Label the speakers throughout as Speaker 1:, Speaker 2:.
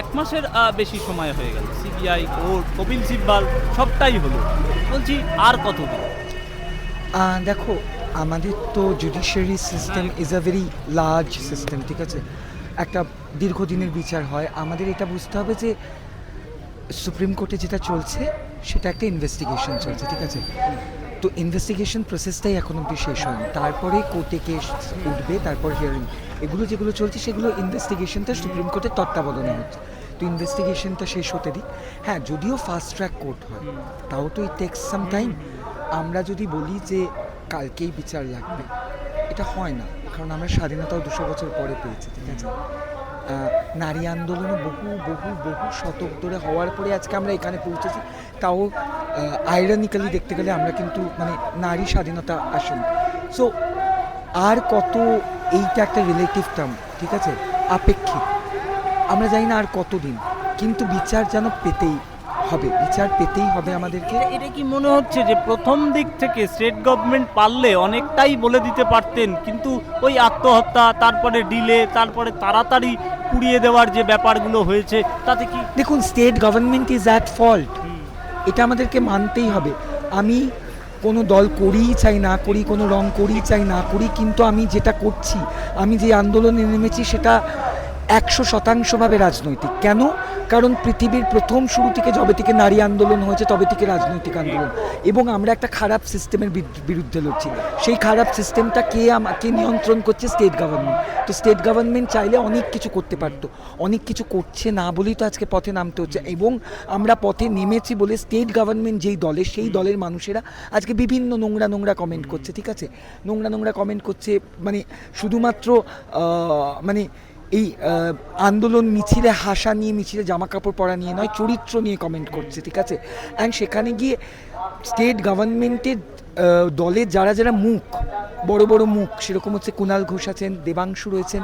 Speaker 1: এক মাসের বেশি সময় হয়ে গেল। সিবিআই, কোর্ট, কপিল সিব্বাল, সবটাই হলো। বলছি, আর কতদিন?
Speaker 2: দেখো, আমাদের তো judiciary system is a very large system ঠিক আছে? একটা দীর্ঘদিনের বিচার হয়। আমাদের এটা বুঝতে হবে যে সুপ্রিম কোর্টে যেটা চলছে, সেটা একটা ইনভেস্টিগেশন চলছে, ঠিক আছে? তো ইনভেস্টিগেশন প্রসেসটাই এখন অব্দি শেষ হয়নি। তারপরে কোর্টে কেস উঠবে, তারপর হিয়ারিং এগুলো যেগুলো চলছে, সেগুলো ইনভেস্টিগেশনটা সুপ্রিম কোর্টের তত্ত্বাবধানে হচ্ছে। তো ইনভেস্টিগেশনটা শেষ হতে দিক। হ্যাঁ যদিও ফাস্ট ট্র্যাক কোর্ট হয়, তাও তো ইট টেক্স সাম টাইম আমরা যদি বলি যে কালকেই বিচার লাগবে, এটা হয় না। কারণ আমরা স্বাধীনতাও দুশো বছর পরে পেয়েছি, ঠিক আছে? নারী আন্দোলনে বহু বহু বহু শতক ধরে হওয়ার পরে আজকে আমরা এখানে পৌঁছেছি। তাও আইরনিক্যালি দেখতে গেলে আমরা কিন্তু মানে নারী স্বাধীনতা আসেনি সো আর কত এইটা একটা রিলেটিভ টার্ম ঠিক আছে? আপেক্ষিক। আমরা জানি না আর কতদিন কিন্তু বিচার যেন পেতেই হবে বিচার পেতেই হবে আমাদেরকে।
Speaker 1: এটা- এটা কি মনে হচ্ছে যে প্রথম দিক থেকে স্টেট গভর্নমেন্ট পারলে অনেকটাই বলে দিতে পারতেন কিন্তু ওই আত্মহত্যা তারপরে ডিলে তারপরে তাড়াতাড়ি পুড়িয়ে দেওয়ার যে ব্যাপারগুলো হয়েছে তাতে কি
Speaker 2: দেখুন state government is at fault এটা আমাদেরকে মানতেই হবে। আমি কোনো দল করিই চাই না, করি কোনো রং করিই চাই না, করি কিন্তু আমি যেটা করছি, আমি যে আন্দোলনে নেমেছি সেটা একশো শতাংশভাবে রাজনৈতিক। কেন? কারণ পৃথিবীর প্রথম শুরু থেকে যবে থেকে নারী আন্দোলন হয়েছে, তবে থেকে রাজনৈতিক আন্দোলন। এবং আমরা একটা খারাপ সিস্টেমের বিরুদ্ধে লড়ছি। সেই খারাপ সিস্টেমটা কে আমাকে নিয়ন্ত্রণ করছে? State government. তো স্টেট গভর্নমেন্ট চাইলে অনেক কিছু করতে পারতো। অনেক কিছু করছে না বলেই তো আজকে পথে নামতে হচ্ছে। এবং আমরা পথে নেমেছি বলে স্টেট গভর্নমেন্ট যেই দলে, সেই দলের মানুষেরা আজকে বিভিন্ন নোংরা নোংরা কমেন্ট করছে, ঠিক আছে? নোংরা নোংরা কমেন্ট করছে মানে শুধুমাত্র মানে এই আন্দোলন মিছিলে হাসা নিয়ে, মিছিলে জামা কাপড় পরা নিয়ে নয়, চরিত্র নিয়ে কমেন্ট করছে, ঠিক আছে? অ্যান্ড সেখানে গিয়ে স্টেট গভর্নমেন্টের দলের যারা যারা মুখ, বড় বড় মুখ, সেরকম হচ্ছে কুণাল ঘোষ আছেন, দেবাংশু রয়েছেন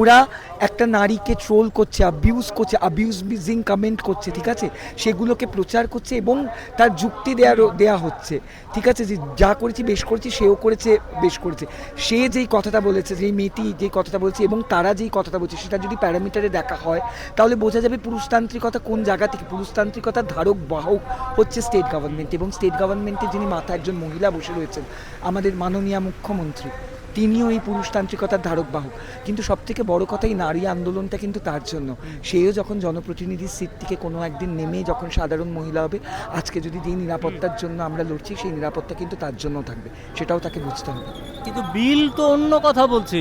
Speaker 2: ওরা একটা নারীকে ট্রোল করছে অ্যাবিউজ করছে অ্যাবিউজিং কমেন্ট করছে, ঠিক আছে? সেগুলোকে প্রচার করছে এবং তার যুক্তি দেওয়া দেওয়া হচ্ছে, ঠিক আছে? যে যা করেছি বেশ করেছি, সেও করেছে, বেশ করেছে। সে যেই কথাটা বলেছে, যেই মেয়েটি যেই কথাটা বলেছে এবং তারা যেই কথাটা বলছে, সেটা যদি প্যারামিটারে দেখা হয়, তাহলে বোঝা যাবে পুরুষতান্ত্রিকতা কোন জায়গা থেকে, পুরুষতান্ত্রিকতার ধারক, বাহক হচ্ছে স্টেট গভর্নমেন্ট এবং স্টেট গভর্নমেন্টে যিনি মাথা একজন মহিলা বসে রয়েছেন, আমাদের মাননীয় মুখ্যমন্ত্রী। তিনিও এই পুরুষতান্ত্রিকতার ধারক বাহক। কিন্তু সব থেকে বড় কথা এই নারী আন্দোলনটা কিন্তু তার জন্য। সেও যখন জনপ্রতিনিধির সিট থেকে কোনো একদিন নেমে যখন সাধারণ মহিলা হবে আজকে যদি যেই নিরাপত্তার জন্য আমরা লড়ছি সেই নিরাপত্তা কিন্তু তার জন্য থাকবে। সেটাও তাকে বুঝতে হবে।
Speaker 1: কিন্তু বিল তো অন্য কথা বলছে।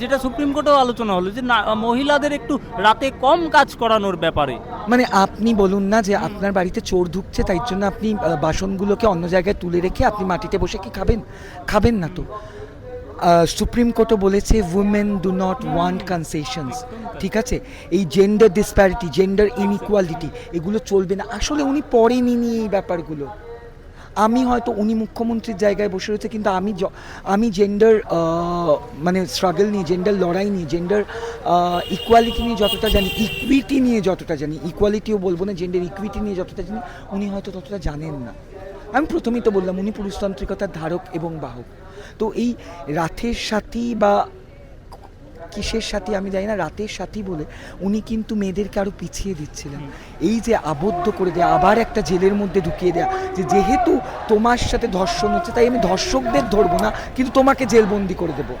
Speaker 1: যেটা সুপ্রিম কোর্টেও আলোচনা হলো যে মহিলাদের একটু রাতে কম কাজ করানোর ব্যাপারে।
Speaker 2: মানে আপনি বলুন না যে আপনার বাড়িতে চোর ঢুকছে তাই জন্য আপনি বাসনগুলোকে অন্য জায়গায় তুলে রেখে আপনি মাটিতে বসে কি খাবেন? খাবেন না তো। সুপ্রিম কোর্টও বলেছে women do not want concessions ঠিক আছে? এই জেন্ডার ডিসপ্যারিটি জেন্ডার ইনইকুয়ালিটি এগুলো চলবে না। আসলে উনি পড়েনি এই ব্যাপারগুলো। আমি হয়তো, উনি মুখ্যমন্ত্রীর জায়গায় বসে রয়েছে, কিন্তু আমি আমি জেন্ডার মানে স্ট্রাগল নিয়ে জেন্ডার লড়াই নিয়ে জেন্ডার ইকুয়ালিটি নিয়ে যতটা জানি ইকুইটি নিয়ে যতটা জানি ইকুয়ালিটিও বলব না জেন্ডার ইকুইটি নিয়ে যতটা জানি, উনি হয়তো ততটা জানেন না। আমি প্রথমেই তো বললাম উনি পুরুষতান্ত্রিকতার ধারক এবং বাহক। তো এই রাথের সাথী বা কিসের সাথী আমি জানি না, রাতের সাথী বলে উনি কিন্তু মেয়েদেরকে আরও পিছিয়ে দিচ্ছিলেন। এই যে আবদ্ধ করে দেয়া, আবার একটা জেলের মধ্যে ঢুকিয়ে দেয়া, যে যেহেতু তোমার সাথে ধর্ষণ হচ্ছে, তাই আমি ধর্ষকদের ধরবো না, কিন্তু তোমাকে জেলবন্দি করে দেবো।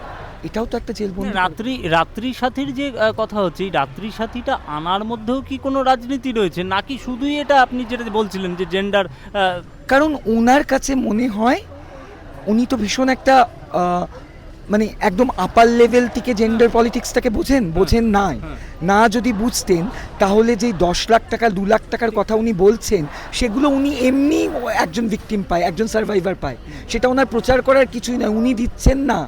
Speaker 2: এটাও তো একটা জেলবন্দি করে-
Speaker 1: রাত্রি রাত্রি সাথীর যে কথা হচ্ছে এই রাত্রি সাথীটা আনার মধ্যেও কি কোনো রাজনীতি রয়েছে? নাকি শুধুই এটা আপনি যেটা বলছিলেন যে জেন্ডার
Speaker 2: কারণ ওনার কাছে মনে হয় উনি তো ভীষণ একটা মানে একদম আপার লেভেল থেকে জেন্ডার পলিটিক্সটাকে বোঝেন বোঝেন নাই না যদি বুঝতেন তাহলে যেই দশ লাখ টাকা দু লাখ টাকার কথা উনি বলছেন সেগুলো উনি এমনি একজন ভিকটিম পায় একজন সার্ভাইভার পায়। সেটা ওনার প্রচার করার কিছুই নয় উনি দিচ্ছেন না।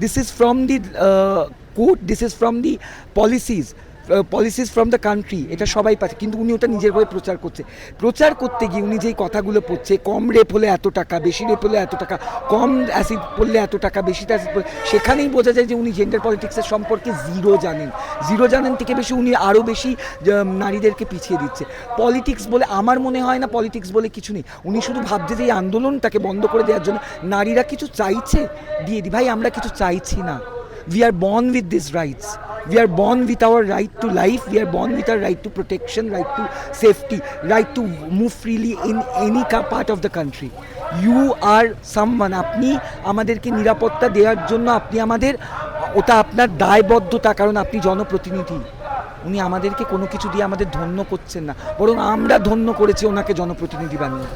Speaker 2: This is from the uh, quote, this is from the policies. Policies from the country এটা সবাই পাচ্ছে। কিন্তু উনি ওটা নিজের ভাবে প্রচার করছে। প্রচার করতে গিয়ে উনি যেই কথাগুলো পড়ছে কম রেপ হলে এত টাকা, বেশি রেপ হলে এত টাকা, কম অ্যাসিড পড়লে এত টাকা, বেশি অ্যাসিড পড়লে, সেখানেই বোঝা যায় যে উনি জেন্ডার পলিটিক্সের সম্পর্কে জিরো জানেন। জিরো জানেন থেকে বেশি উনি আরও বেশি নারীদেরকে পিছিয়ে দিচ্ছে। পলিটিক্স বলে, আমার মনে হয় না পলিটিক্স বলে কিছু নেই। উনি শুধু ভাবছে যে এই আন্দোলনটাকে বন্ধ করে দেওয়ার জন্য, নারীরা কিছু চাইছে? দিয়ে দি, ভাই, আমরা কিছু চাইছি না। We are born with these rights we are born with our right to life we are born with our right to protection right to safety right to move freely in any part of the country you are someone আপনি আমাদেরকে নিরাপত্তা দেওয়ার জন্য আপনি আমাদের ওটা আপনার দায়বদ্ধতা কারণ আপনি জনপ্রতিনিধি উনি আমাদেরকে কোনো কিছু দিয়ে আমাদের ধন্য করছেন না বরং আমরা ধন্য করেছি ওনাকে জনপ্রতিনিধি বানিয়ে